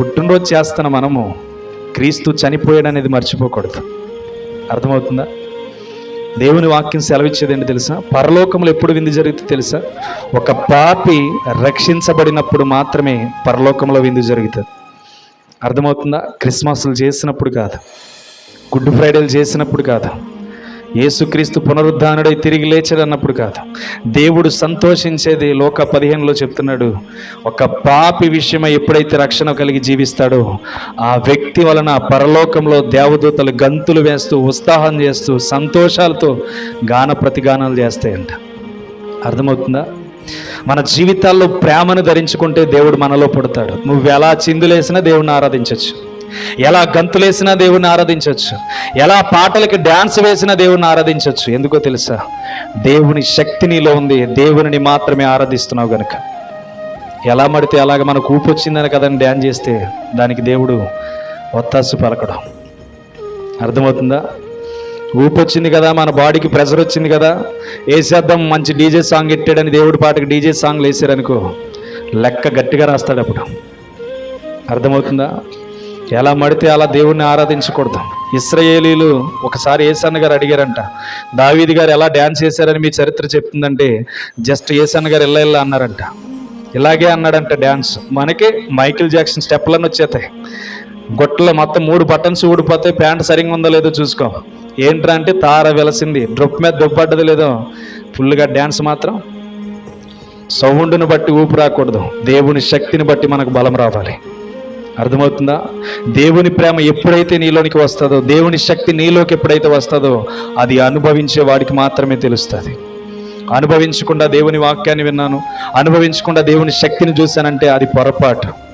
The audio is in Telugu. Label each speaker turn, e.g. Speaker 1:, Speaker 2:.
Speaker 1: పుట్టినరోజు చేస్తున్న మనము క్రీస్తు చనిపోయాడు అనేది మర్చిపోకూడదు. అర్థమవుతుందా? దేవుని వాక్యం సెలవిచ్చేది ఏంటి తెలుసా? పరలోకంలో ఎప్పుడు విందు జరుగుతుంది తెలుసా? ఒక పాపి రక్షించబడినప్పుడు మాత్రమే పరలోకంలో విందు జరుగుతుంది. అర్థమవుతుందా? క్రిస్మస్లు చేసినప్పుడు కాదు. గుడ్ ఫ్రైడేలు చేసినప్పుడు కాదు. యేసుక్రీస్తు పునరుద్ధానుడై తిరిగి లేచాడు అన్నప్పుడు కాదు. దేవుడు సంతోషించేది లోక పదిహేనులో చెప్తున్నాడు. ఒక పాపి విషయమై ఎప్పుడైతే రక్షణ కలిగి జీవిస్తాడో ఆ వ్యక్తి వలన పరలోకంలో దేవదూతలు గంతులు వేస్తూ ఉత్సాహం చేస్తూ సంతోషాలతో గాన ప్రతిగానాలు చేస్తాయంట. అర్థమవుతుందా? మన జీవితాల్లో ప్రేమను ధరించుకుంటే దేవుడు మనలో పుడతాడు. నువ్వు ఎలా చిందులేసినా దేవుడిని ఆరాధించవచ్చు ఎలా గంతులేసినా దేవుణ్ణి ఆరాధించవచ్చు. ఎలా పాటలకి డ్యాన్స్ వేసినా దేవుణ్ణి ఆరాధించవచ్చు. ఎందుకో తెలుసా? దేవుని శక్తి నీలో ఉంది. దేవుని మాత్రమే ఆరాధిస్తున్నావు గనుక. ఎలా మడితే అలాగ మనకు ఊపు వచ్చిందని కదని డ్యాన్స్ చేస్తే దానికి దేవుడు ఒత్తాసు పలకడం. అర్థమవుతుందా? ఊపు వచ్చింది కదా మన బాడీకి ప్రెషర్ వచ్చింది కదా. వేసేద్దాం మంచి డీజే సాంగ్ ఎట్టాడని దేవుడి పాటకి డీజే సాంగ్లు వేసారనుకో లెక్క గట్టిగా రాస్తాడు అప్పుడు. అర్థమవుతుందా? ఎలా మడితే అలా దేవుణ్ణి ఆరాధించకూడదు. ఇస్రయేలీలు ఒకసారి ఏసన్న గారు అడిగారంట దావీది గారు ఎలా డ్యాన్స్ చేశారని మీ చరిత్ర చెప్తుందంటే జస్ట్ ఏసన్న గారు ఇల్ల ఇల్ల అన్నారంట. ఇలాగే అన్నాడంట డ్యాన్స్ మనకి మైకిల్ జాక్సన్ స్టెప్లను వచ్చేతాయి గొట్టలో మొత్తం మూడు బటన్స్ ఊడిపోతే ప్యాంట్ సరిగ్గా ఉందో లేదో చూసుకో. ఏంట్రా అంటే తార వెలసింది. డ్రొప్ మీద దుబ్బడ్డది లేదో ఫుల్గా డ్యాన్స్ మాత్రం సౌండ్ను బట్టి ఊపు రాకూడదు దేవుని శక్తిని బట్టి మనకు బలం రావాలి. అర్థమవుతుందా? దేవుని ప్రేమ ఎప్పుడైతే నీలోనికి వస్తుందో దేవుని శక్తి నీలోకి ఎప్పుడైతే వస్తుందో అది అనుభవించే వాడికి మాత్రమే తెలుస్తుంది. అనుభవించకుండా దేవుని వాక్యాన్ని విన్నాను అనుభవించకుండా దేవుని శక్తిని చూశానంటే అది పొరపాటు.